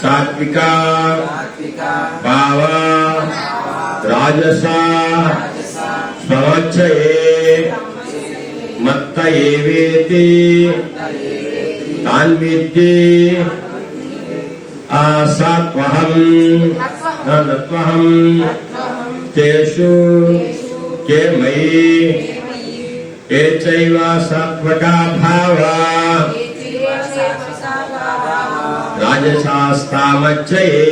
సాత్విక భావ రాజస స్వచ్ఛయే మత్త ఏవేతి తాన్విద్ది సాత్వహం నత్వహం తేషు కే మయి ఏ చైవ సాత్వకా భావా రాజశాస్తామచ్చయే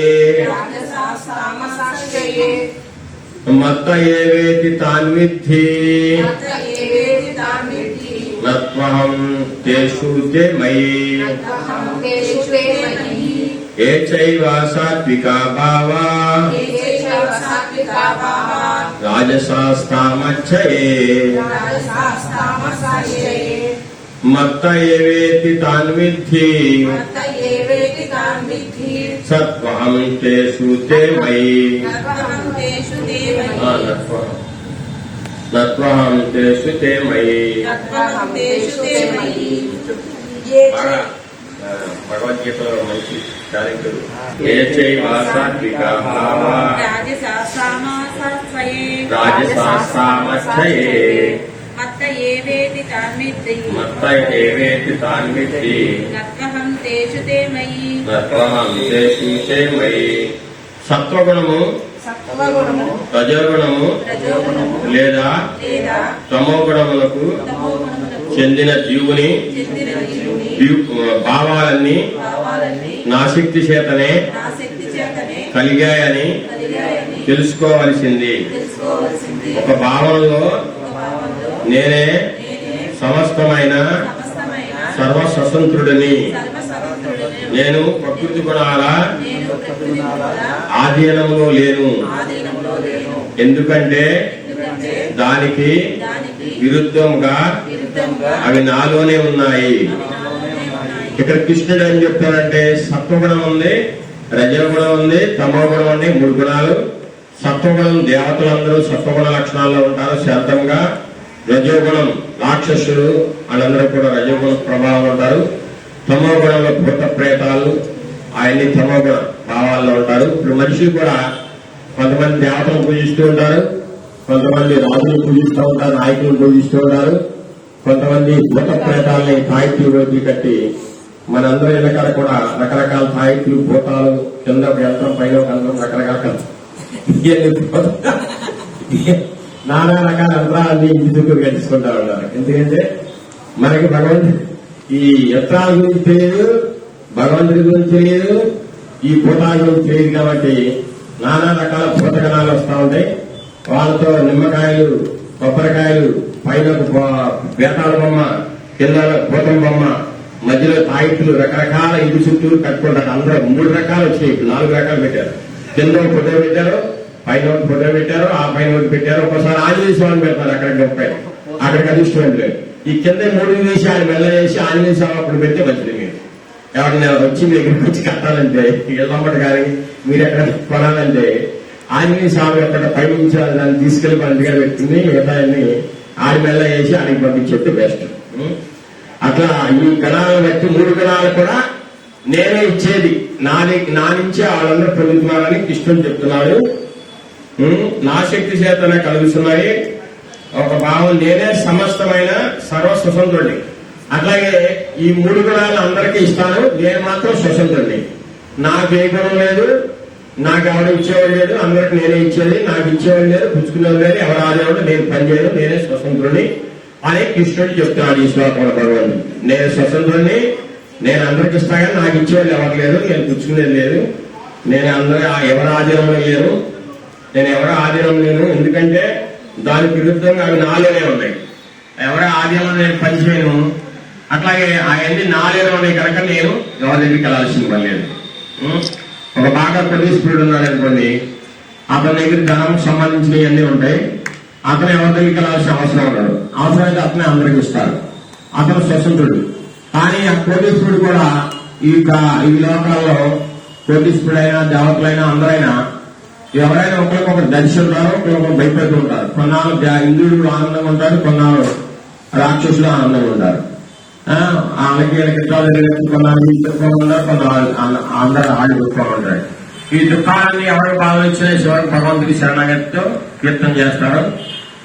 మత్త ఏవేతి తాన్విద్ధి నత్వహం తేషు తే మయి ఏ చైవ సాత్వికా భావా. రాజశాస్తామచ్చయే మత్త ఏవేతి తాన్విద్ధి సత్వహం తేషు తే మయి ఆ, నత్వహం నత్వహం తేషు తే మయి బాగా ఆ, భగవద్గీతలో మంచి క్యారెక్టర్ ఏ చైవ సాత్వికా భావా రాజశాస్తామచ్చయే మత్త ఏవేతి తాన్విద్ది మత్త ఏవేతి తాన్విద్ధి నత్వహం తేషు తే మయి. నత్వహం తేషు తే మయి. సత్వగుణము? సత్వగుణము. రజోగుణము లేదా? లేదా? తమోగుణములకు చెందిన జీవుని? భావాలన్నీ భావాలన్నీ నా శక్తి చేతనే కలిగాయని తెలుసుకోవలసింది. ఒక భావంలో నేనే సమస్తమైన సర్వస్వతంత్రుడిని. సర్వ స్వతంత్రుడిని నేను ప్రకృతి గుణాల ఆధీనంలో లేను. ఎందుకంటే దానికి విరుద్ధంగా అవి నాలోనే ఉన్నాయి. ఇక్కడ కృష్ణుడు ఏం చెప్తాడంటే సత్వగుణం ఉంది రజగుణం ఉంది తమోగుణం ఉంది మూడు గుణాలు. సత్వగుణం దేవతలందరూ సత్వగుణ లక్షణాల్లో ఉంటారు శాంతంగా. రజోగుణం రాక్షసులు వాళ్ళందరూ కూడా రజోగుణ ప్రభావం ఉంటారు. తమోగుణంలో భూత ప్రేతాలు ఆయన్ని తమోగుణ భావాల్లో ఉంటారు. ఇప్పుడు మనిషి కూడా కొంతమంది దేవతలు పూజిస్తూ ఉంటారు. కొంతమంది రాజులు పూజిస్తూ ఉంటారు నాయకులు పూజిస్తూ ఉంటారు. కొంతమంది భూత ప్రేతాలని తాయిత్లు కట్టి మనందరి వెనకాల కూడా రకరకాల సాహిత్యులు భూతాలు కింద ఒక యంత్రం పైన ఒక యంత్రం రకరకాల ఇవన్నీ నానా రకాల యంత్రాలన్నీ ఇంటి చుట్టూ కట్టించుకుంటా ఉన్నారు. ఎందుకంటే మనకి భగవంతుడు ఈ యంత్రాల గురించి తెలియదు భగవంతుడి గురించి తెలియదు ఈ భూతాల గురించి తెలియదు కాబట్టి నానా రకాల భూతగణాలు వస్తూ ఉంటాయి. వాళ్ళతో నిమ్మకాయలు కొబ్బరికాయలు పైన ఒక బేతాళ బొమ్మ కింద పూతం బొమ్మ మధ్యలో తాయిట్లు రకరకాల ఇంటి చుట్టూ కట్టుకుంటారు. అందరూ మూడు రకాలు వచ్చాయి. నాలుగు రకాలు పెట్టారు. కింద ఒక ఫోటో పెట్టారు. పైన ఒక ఫోటో పెట్టారు ఆ పైన ఒకటి పెట్టారు. ఒకసారి ఆంజనేయ స్వామి పెడతారు అక్కడ గొప్ప. అక్కడికి అదృష్టం లేదు. ఈ కింద మూడు వేసి ఆయన మెల్ల వేసి ఆంజనేయ స్వామి అప్పుడు పెడితే మంచిది మీరు ఎవరైనా వచ్చి మీ దగ్గరికి వచ్చి కట్టాలంటే ఇళ్ళమ్మటి కానీ మీరు ఎక్కడ కొనాలంటే ఆంజనేయ స్వామి అక్కడ పైనుంచి దాన్ని తీసుకెళ్ళి మన దగ్గర పెట్టుకుని మిగతాన్ని ఆడి మెల్ల వేసి ఆడికి పంపించేస్తే బెస్ట్ అట్లా ఈ గణాలను బట్టి మూడు గణాలు కూడా నేనే ఇచ్చేది. నా నా నుంచే వాళ్ళందరూ పొందుతున్నారని కృష్ణుడు చెప్తున్నాడు. నా శక్తి చేతనే కలుగుతున్నాయి. ఒక భావం నేనే సమస్తమైన సర్వ స్వతంత్రుడిని అట్లాగే ఈ మూడు గుణాలు అందరికీ ఇస్తాను. నేను మాత్రం స్వతంత్రుడిని నాకు ఏ గుణం లేదు నాకు ఎవరు ఇచ్చేవాడు లేదు అందరికి నేనే ఇచ్చేది నాకు ఇచ్చేవాడు లేదు పుచ్చుకునేవాడు లేదు ఎవరు ఆదేవాడు నేను పనిచేయను నేనే స్వతంత్రుడిని అని కృష్ణుడు చెప్తున్నాడు ఈ శ్లోకంలో భగవాన్ నేను స్వతంత్రుడిని నేను అందరికి ఇస్తాగా నాకు ఇచ్చేవాళ్ళు ఎవరు లేరు నేను పుచ్చుకునేది లేదు. నేను అందరూ ఎవరు ఆధీనంలో లేరు. నేను ఎవరో ఆధీనం లేను. ఎందుకంటే దానికి విరుద్ధంగా అవి నాలోనే ఉన్నాయి. ఎవరో ఆధీనంలో నేను పనిచేయను. అట్లాగే అవన్నీ నాలోనే ఉన్నాయి కనుక నేను ఎవరి దగ్గరికి వెళ్ళాల్సిన పని లేదు. ఒక బాగా ప్రతిష్ఠుడు ఉన్నాడు అనుకోండి. అతని దగ్గర ధనం సంబంధించినవి అన్నీ ఉంటాయి. అతను ఎవరి దగ్గరికి వెళ్ళాల్సిన అవసరం ఉండదు. అవసరమైతే అతనే అందరికి ఇస్తారు. అతను స్వతంత్రుడు. కానీ ఆ కోటీశ్వరుడు కూడా ఈ యొక్క ఈ లోకాల్లో కోటీశ్వరుడైనా దేవతలైనా అందరైనా ఎవరైనా ఒకరికొకరు దర్శి ఉంటారు ఒకరికొకరు భయపడుతూ ఉంటారు. కొన్నాళ్ళు ఇంద్రుడు ఆనందంగా ఉంటారు కొన్నాళ్ళు రాక్షసులు ఆనందంగా ఉంటారు. ఆ, వాళ్ళకి వీళ్ళకి చదువు కొన్నాళ్ళు తీసుకోకుండా కొన్నాళ్ళు అందరూ ఆడి ఈ దుఃఖాలన్నీ ఎవరికి బాధ వచ్చినా శివుడు భగవంతుడి శరణాగతితో కీర్తన చేస్తారు.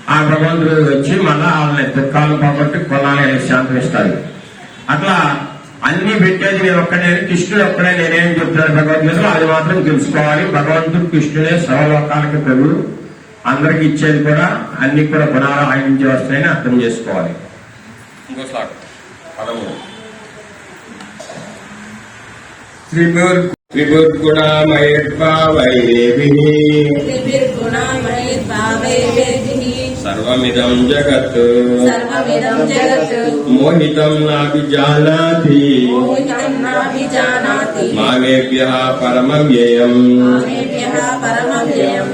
ఆ భగవంతుడు వచ్చి మళ్ళా వాళ్ళని దుఃఖాలు పోగొట్టి కొన్నాళ్ళు శాంతం ఇస్తారు అట్లా అన్ని పెట్టేది నేను ఒక్కడే కృష్ణుడు ఒక్కడే నేనేం చెప్తున్నాను? భగవద్గీతలో అది మాత్రం తెలుసుకోవాలి. భగవంతుడు కృష్ణుడే సర్వలోకాలకు ప్రభుడు అందరికి ఇచ్చేది కూడా అన్ని కూడా గుణాలు ఆయనించే నుంచి వస్తాయని అర్థం చేసుకోవాలి. ఇంకో శ్లోకం. కూడా త్రిభుర్ త్రిభుర్ దేవి सर्वमिदं जगत्। सर्वमिदं जगत्। मोहितं नाभिजानाति मोहितं नाभिजानाति मामेभ्यः परमव्ययम् मामेभ्यः परमव्ययम्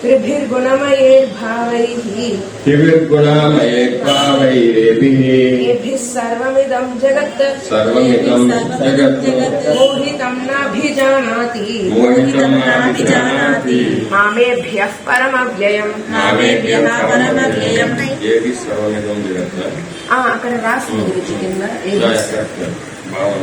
त्रिभिर्गुणमयैर्भावैः త్రిభిర్గుణమయద్భావైరేభిः येभिः सर्वमिदं जगत् సర్వమిదం జగత్ मोहितं नाभिजानाति మోహితం నాభిజానాతి मामेभ्यः परमव्ययम् మామేభ్యः పరమవ్యయం. ఏది సర్వమిదం జగత్ ఆ, అక్కడ రాసింది ఇది కింద ఏది? భావన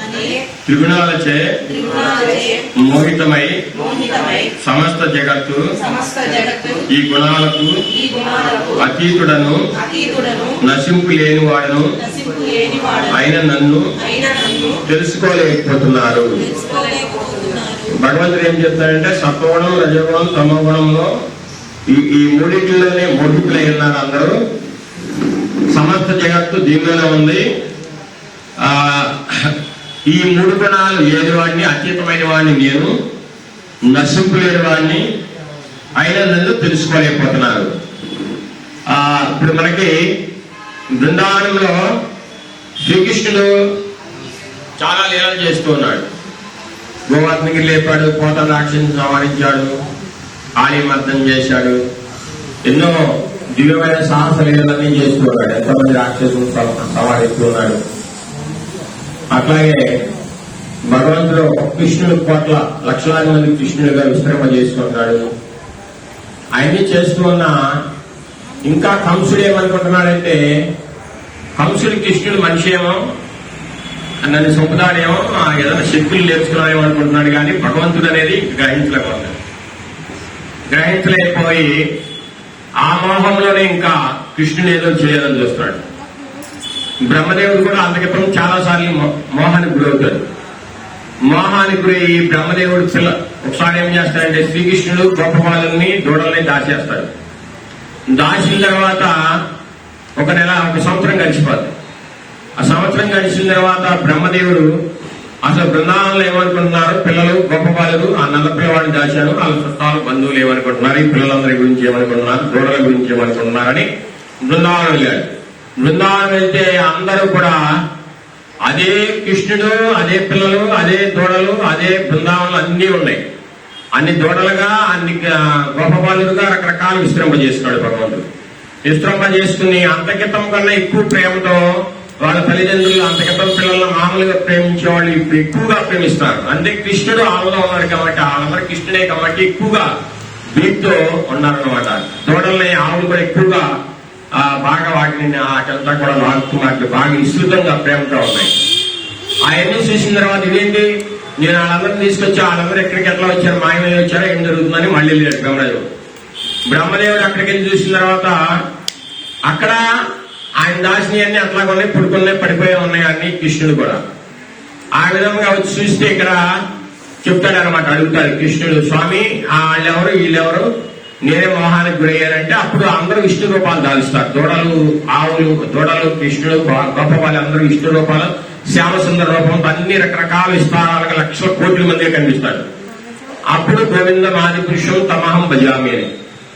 త్రిగుణాలచే మోహితమై సమస్త జగత్తు ఈ గుణాలకు అతీతుడను నశింపు లేని వాడను అయిన నన్ను తెలుసుకోలేకపోతున్నారు. భగవంతుడు ఏం చెప్తాడంటే సత్వగుణం రజోగుణం తమోగుణంలో ఈ ఈ మూడింటిలోనే మోహితులై ఉన్నారు అందరూ. సమస్త జగత్తు దీనిలోనే ఉంది. ఆ ఈ మూడు గుణాలు ఏది వాడిని? అతీతమైన వాడిని నేను నశింపు లేని వాడిని అయిన నన్ను తెలుసుకోలేకపోతున్నారు. ఇప్పుడు మనకి బృందావనంలో శ్రీకృష్ణుడు చాలా లీలలు చేస్తూ ఉన్నాడు. గోవర్ధనగిరి లేపాడు కోట రాక్షసిని సంహరించాడు కాళీమర్దం చేశాడు ఎన్నో దివ్యమైన సాహస లీలలన్నీ చేస్తూ ఉన్నాడు. ఎంతమంది రాక్షసులు సంహరిస్తూ ఉన్నాడు. అట్లాగే భగవంతుడు కృష్ణుడి పట్ల లక్షలాది మంది కృష్ణుడిగా విశ్రమ చేసుకుంటాడు. అవన్నీ చేస్తూ ఉన్న ఇంకా కంసుడు ఏమనుకుంటున్నాడంటే కంసుడు కృష్ణుడు మనిషి ఏమో నన్ను చంపుతాడేమో ఏదైనా శక్తులు నేర్చుకున్నాడేమో అనుకుంటున్నాడు కానీ భగవంతుడు అనేది గ్రహించలేకపోతున్నాడు గ్రహించలేకపోయి ఆ మోహంలోనే ఇంకా కృష్ణుడు ఏదో చేయాలని చూస్తున్నాడు బ్రహ్మదేవుడు కూడా అంతక్రితం చాలా సార్లు మోహానికి గురవుతాడు. మోహానికి గురయ్యి బ్రహ్మదేవుడు పిల్ల ఒకసారి ఏం చేస్తాడంటే శ్రీకృష్ణుడు గోపబాలుని దూడల్ని దాచేస్తాడు. దాచిన తర్వాత ఒక నెల ఒక సంవత్సరం గడిచిపోద్ది. ఆ సంవత్సరం గడిచిన తర్వాత బ్రహ్మదేవుడు అసలు బృందావనంలో ఏమనుకుంటున్నారు? పిల్లలు గొప్ప ఆ నల్ల పిల్లవాడిని దాచారు వాళ్ళ చుట్టాలు బంధువులు ఏమనుకుంటున్నారు? ఈ పిల్లలందరి గురించి ఏమనుకుంటున్నారు? దూడల గురించి ఏమనుకుంటున్నారని బృందావనం వెళ్ళాడు. బృందావనం వెళ్తే అందరూ కూడా అదే కృష్ణుడు అదే పిల్లలు అదే దూడలు అదే బృందావనలు అన్నీ ఉన్నాయి. అన్ని దూడలుగా అన్ని గోపబాలుగా రకరకాల విశ్రమ చేస్తున్నాడు భగవంతుడు. విశ్రంభ చేసుకుని అంతకితం కన్నా ఎక్కువ ప్రేమతో వాళ్ళ తల్లిదండ్రులు అంతకితం పిల్లలను మామూలుగా ప్రేమించే వాళ్ళు ఇప్పుడు ఎక్కువగా ప్రేమిస్తారు. అంటే కృష్ణుడు ఆమెలో ఉన్నారు కాబట్టి వాళ్ళందరూ కృష్ణుడే కాబట్టి ఎక్కువగా వీటితో ఉన్నారనమాట దూడల్ని ఆవులు కూడా ఎక్కువగా ఆ, బాగా వాటిని వాటింతా కూడా నాకు నాకు బాగా విస్తృతంగా ప్రేమతో ఉన్నాయి. అవన్నీ చూసిన తర్వాత ఇదేంటి? నేను వాళ్ళందరినీ తీసుకొచ్చి వాళ్ళందరూ ఎక్కడికి ఎట్లా వచ్చారు మాయమయ్య వచ్చారో ఏం జరుగుతుందని మళ్ళీ లేడు బ్రహ్మదేవుడు. బ్రహ్మదేవుడు అక్కడికి వెళ్ళి చూసిన తర్వాత అక్కడ ఆయన దాసిని అన్ని అట్లా ఉన్నాయి పుడుకున్నాయి పడిపోయి ఉన్నాయి అన్ని కృష్ణుడు కూడా. ఆ విధంగా వచ్చి చూస్తే ఇక్కడ చెప్తాడు అనమాట అడుగుతాడు కృష్ణుడు స్వామి ఆ వాళ్ళెవరు వీళ్ళెవరు? నేనే మోహానికి గురయ్యారంటే అప్పుడు అందరూ విష్ణు రూపాలు దాలుస్తారు దూడలు ఆవులు దూడలు కృష్ణుడు గొప్ప వాళ్ళందరూ విష్ణు రూపాలు శ్యామసుందర రూపంతో అన్ని రకరకాల విస్తారాలకు లక్షల కోట్ల మంది కనిపిస్తారు. అప్పుడు గోవింద మాది పురుషు తమహం భజామి అని.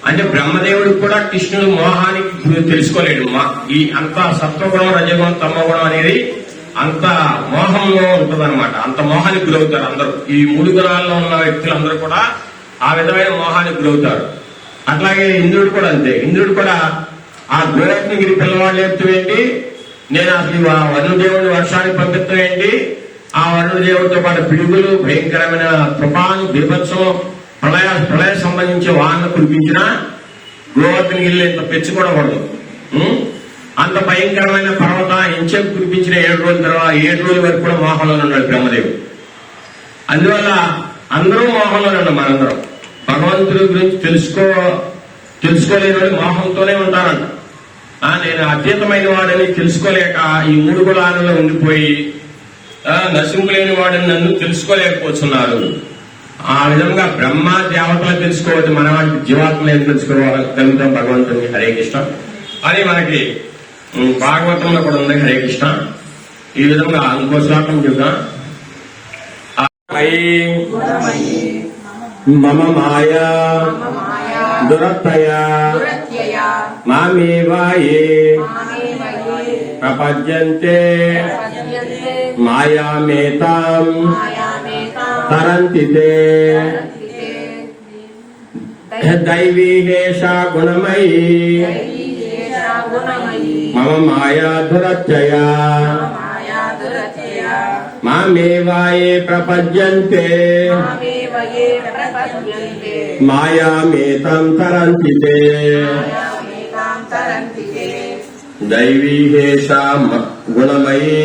అంటే బ్రహ్మదేవుడు కూడా కృష్ణుడు మోహానికి తెలుసుకోలేడు. మా ఈ అంత సత్వగుణం రజగుణం తమగుణం అనేది అంత మోహంలో ఉంటుందన్నమాట. అంత మోహానికి గురవుతారు అందరూ. ఈ మూడు గుణాల్లో ఉన్న వ్యక్తులందరూ కూడా ఆ విధమైన మోహానికి గురవుతారు. అట్లాగే ఇంద్రుడు కూడా అంతే. ఇంద్రుడు కూడా ఆ గోరత్నగిరి పిల్లవాళ్ళు చెప్తూ ఏంటి? నేను అసలు ఆ వరుణదేవుడు వర్షానికి పంపిస్తాం ఏంటి? ఆ వరుణదేవుడితో పాటు పిడుగులు భయంకరమైన తుఫాను బీభత్సం ప్రళయ ప్రళయ సంబంధించి వాహన కురిపించిన గోవర్ధనగిరిలో ఇంత పెంచుకోకూడదు అంత భయంకరమైన పర్వత ఇంచెకు కురిపించిన ఏడు రోజుల తర్వాత ఏడు రోజుల వరకు కూడా మోహంలో ఉన్నాడు బ్రహ్మదేవుడు. అందువల్ల అందరూ మోహంలో ఉన్నాం మనందరం. భగవంతుడి గురించి తెలుసుకో తెలుసుకోలేని వాళ్ళు మోహంతోనే ఉంటారంట ఆ, నేను అతీతమైన వాడని తెలుసుకోలేక ఈ మూడు గుణాలలో ఉండిపోయి నశింపులేని వాడని నన్ను తెలుసుకోలేకపోతున్నారు. ఆ విధంగా బ్రహ్మ దేవతలు తెలుసుకోవద్దు మన వాటి జీవాత్మలు ఏం తెలుసుకోగలుగుతాం భగవంతుని హరే కృష్ణ. అని మనకి భాగవతంలో కూడా ఉంది హరే కృష్ణ. ఈ విధంగా ఇంకో శ్లోకం చూద్దాం మమ మాయా దురత్తయా మామేవాయే ప్రపద్యంతే మాయామేతాం తరంతి దైవీహేషా గుణమయీ దైవీ గుణమయీ మమ మాయా మమ మాయా దురత్యయా మామేవాయే ప్రపద్యంతే. మాయామేతం తరంతి తే దైవీ ఏషా గుణమయీ.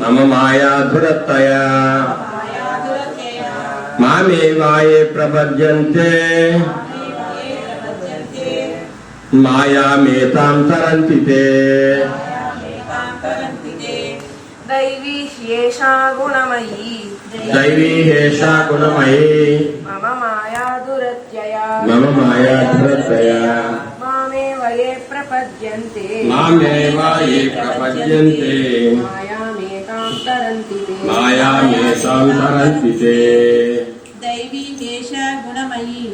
మమ మాయా దురత్తయా మామేవాయే ప్రపద్యంతే. మాయామేతాం తరంతి తే దైవీ ఏషా గుణమయీ। దైవీహేషా గుణమయీ। మమ మాయా దురత్యయా। మమ మాయా దురత్తయా మామేవ ఏ ప్రపద్యంతే। మామేవాయే ప్రపద్యంతే। మాయామేతాం తరంతి తే. మాయామేతాం తరంతి తే దైవీ వేష గుణమయీ।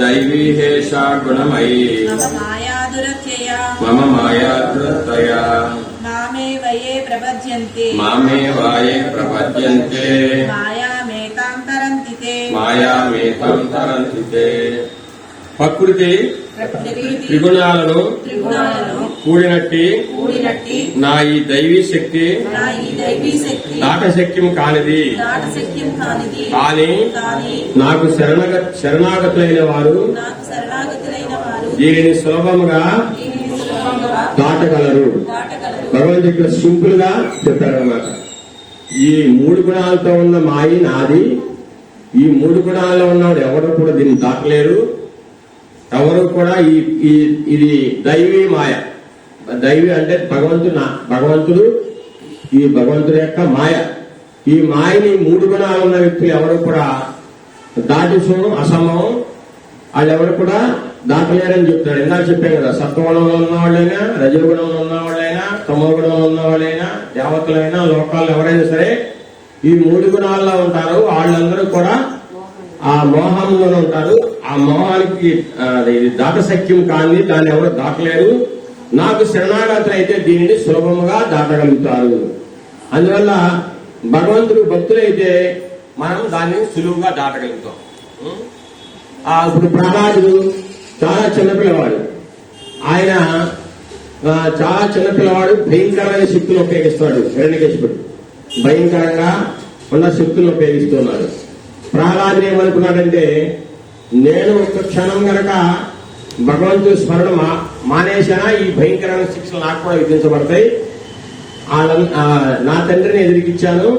దైవీహేషా గుణమయీ। మమ మాయాదురత్యయ మమ మాయా దురత్తయా మామే వయే ప్రపద్యంతే మాయామేతాం మాయామేతం ప్రకృతి త్రిగుణాలను కూడినట్టి నా ఈ దైవీ శక్తి దాటశక్యం కానిది। కాని నాకు శరణగ శరణాగతులైన వారు దీనిని సులభముగా దాటగలరు. భగవంతుడు ఇక్కడ సింపుల్గా ఈ మూడు గుణాలతో ఉన్న మాయి నాది. ఈ మూడు గుణాల్లో ఉన్నవాడు ఎవరు కూడా దీన్ని దాటలేరు. ఎవరు కూడా ఈ ఇది దైవీ మాయ. దైవి అంటే భగవంతుడు నా- భగవంతుడు ఈ భగవంతుడి యొక్క మాయ. ఈ మాయని మూడు గుణాలు ఉన్న వ్యక్తులు ఎవరు కూడా దాటిసం అసమం వాళ్ళెవరు కూడా దాటలేరని చెప్తాడు ఇందాక చెప్పాను కదా సత్వగుణంలో ఉన్నవాళ్ళైనా రజగుణంలో ఉన్నవాళ్ళైనా తమోగుణంలో గుణంలో ఉన్నవాళ్ళైనా దేవతలైనా లోకాలు ఎవరైనా సరే ఈ మూడు గుణాల్లో ఉంటారు. వాళ్ళందరూ కూడా ఆ మోహంలోనే ఉంటారు. ఆ మోహానికి ఇది దాట కానీ దాన్ని ఎవరు దాటలేరు. నాకు శరణాగతులు అయితే దీనిని సులభముగా దాటగలుగుతారు. అందువల్ల భగవంతుడు భక్తులైతే మనం దాన్ని సులువుగా దాటగలుగుతాం. ఆ ఇప్పుడు ప్రహ్లాదుడు చాలా చిన్నపిల్లవాడు ఆయన చాలా చిన్నపిల్లవాడు భయంకరమైన శక్తులు ఉపయోగిస్తాడు. హిరణ్యకశిపుడు భయంకరంగా ఉన్న శక్తులు ఉపయోగిస్తున్నాడు. ప్రహ్లాదుడు ఏమనుకున్నాడంటే నేను ఒక క్షణం గనక భగవంతుడి స్మరణ మా- మానేసినా ఈ భయంకరమైన శిక్షలు నాకు కూడా విధించబడతాయి. వాళ్ళ- నా తండ్రిని ఎదిరికిచ్చాను.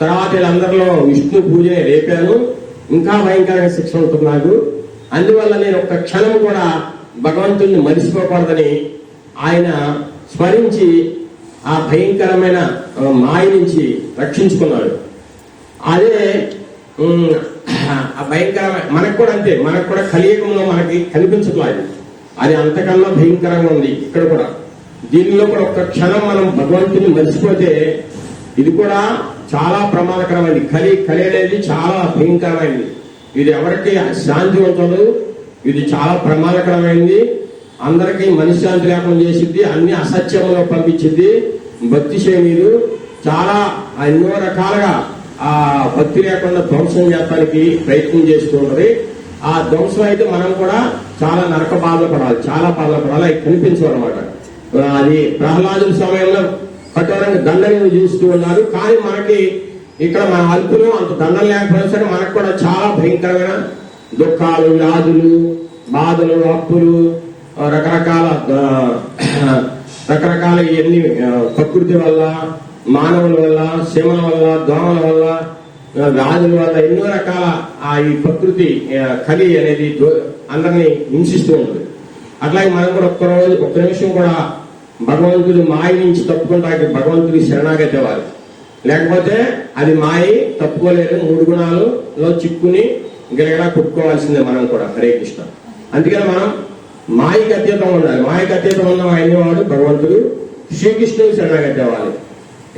తర్వాత వీళ్ళందరిలో విష్ణు పూజని రేపాను ఇంకా భయంకరమైన శిక్ష ఉంటుంది నాకు. అందువల్ల నేను ఒక్క క్షణం కూడా భగవంతుడిని మరిచిపోకూడదని ఆయన స్మరించి ఆ భయంకరమైన మాయ నుంచి రక్షించుకున్నాడు. అదే ఆ భయంకరమైన మనకు కూడా అంతే మనకు కూడా కలియుగంలో మనకి కనిపించట్లేదు. అది అంతకన్నా భయంకరంగా ఉంది ఇక్కడ కూడా. దీనిలో కూడా ఒక్క క్షణం మనం భగవంతుని మర్చిపోతే ఇది కూడా చాలా ప్రమాదకరమైనది కలి కలి అనేది చాలా భయంకరమైనది ఇది ఎవరికి శాంతి ఉంచదు ఇది చాలా ప్రమాదకరమైనది అందరికీ మనశ్శాంతి లేకుండా చేసింది అన్ని అసత్యంలో పంపించింది భక్తి శ్రేణులు చాలా ఎన్నో రకాలుగా ఆ భక్తి లేకుండా ధ్వంసం చేయడానికి ప్రయత్నం చేస్తున్నది ఆ ధ్వంసం అయితే మనం కూడా చాలా నరక బాధపడాలి చాలా బాధపడాలి. అవి కనిపించవన్నమాట అది ప్రహ్లాదుల సమయంలో కఠోరంగా దండని చూస్తూ ఉన్నారు. కానీ మనకి ఇక్కడ మన అల్పులు అంత దండం లేకపోయినా సరే మనకు కూడా చాలా భయంకరమైన దుఃఖాలు వ్యాధులు బాధలు అప్పులు రకరకాల రకరకాల ఇవన్నీ ప్రకృతి వల్ల మానవుల వల్ల సీమల వల్ల దోమల వల్ల వ్యాధుల వల్ల ఎన్నో రకాల ఆ ఈ ప్రకృతి కలి అనేది అందరినీ హింసిస్తూ ఉంటుంది. అట్లాగే మనం కూడా ఒక్క రోజు ఒక్క నిమిషం కూడా భగవంతుడి మాయ నుంచి తప్పుకుంటానికి భగవంతుడి శరణాగతి వారు లేకపోతే అది మాయి తప్పుకోలేదు మూడు గుణాలలో చిక్కుని గిలగలా కొట్టుకోవాల్సిందే మనం కూడా హరే కృష్ణ. అందుకని మనం మాయకి అతీతం ఉండాలి మాయకి అతీతం ఉన్న ఆయనవాడు? భగవంతుడు. శ్రీకృష్ణుడు శరణాగతి అవ్వాలి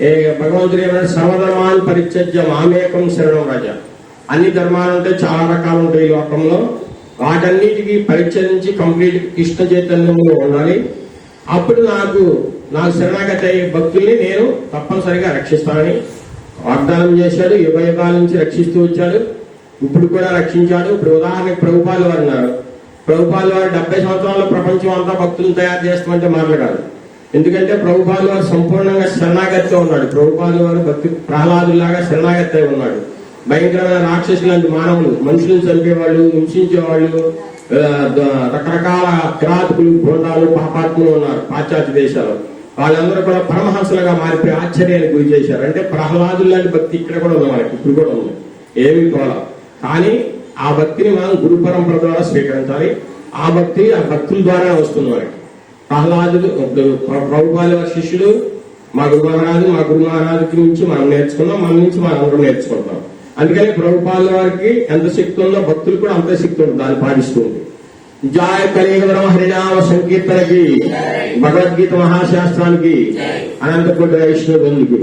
ఏ భగవంతుడు ఏమైనా సర్వధర్మాన్ పరిత్యజ్య మామేకం శరణం రాజా. అన్ని ధర్మాలంటే చాలా రకాలు ఉంటాయి ఈ లోకంలో. వాటన్నిటికీ పరిచయించి కంప్లీట్ కృష్ణ చైతన్యంలో ఉండాలి. అప్పుడు నాకు నాకు శరణాగతి అయ్యే భక్తుల్ని నేను తప్పనిసరిగా రక్షిస్తానని వాగ్దానం చేశాడు. యుగ యుగాల నుంచి రక్షిస్తూ వచ్చాడు. ఇప్పుడు కూడా రక్షించాడు. ఇప్పుడు ఉదాహరణకు ప్రభుపాలు వారు ప్రభుపాల్ వారు డెబ్బై సంవత్సరాలు ప్రపంచం అంతా భక్తులు తయారు చేస్తామంటే మాట్లాడారు ఎందుకంటే ప్రభుపాలు వారు సంపూర్ణంగా శరణాగతితో ఉన్నాడు. ప్రభుపాలు వారు భక్తి ప్రహ్లాదులాగా శరణాగతి అయి ఉన్నాడు. భయంకరమైన రాక్షసు లాంటి మానవులు మనుషులను చంపేవాళ్ళు హింసించేవాళ్ళు రకరకాల కిరాతకులు బోండాలు పాపాత్ములు ఉన్నారు పాశ్చాత్య దేశాలు వాళ్ళందరూ కూడా పరమహంసలుగా మారిపోయి ఆశ్చర్యానికి గురి చేశారు. అంటే ప్రహ్లాదులు లాంటి భక్తి ఇక్కడ కూడా ఉంది మనకి ఇప్పుడు కూడా ఉంది. ఏమి కూడా కానీ ఆ భక్తిని మనం గురు పరంపర ద్వారా స్వీకరించాలి. ఆ భక్తి ఆ భక్తుల ద్వారా వస్తుంది మనకి ప్రహ్లాదుడు ప్రభుపాలి వారి శిష్యుడు మా గురు మహారాజు మా గురు మహారాజుకి నుంచి మనం నేర్చుకున్నాం మన నుంచి మనం అందరం నేర్చుకుంటాం. అందుకని ప్రభుపాల వారికి ఎంత శక్తి ఉందో భక్తులు కూడా అంత శక్తి ఉంటుంది దాన్ని పాటిస్తూ జాయ కలిగరం హరినామ సంకీర్తనకి భగవద్గీత మహాశాస్త్రానికి అనంతపురి వైష్ణవ బంధుకి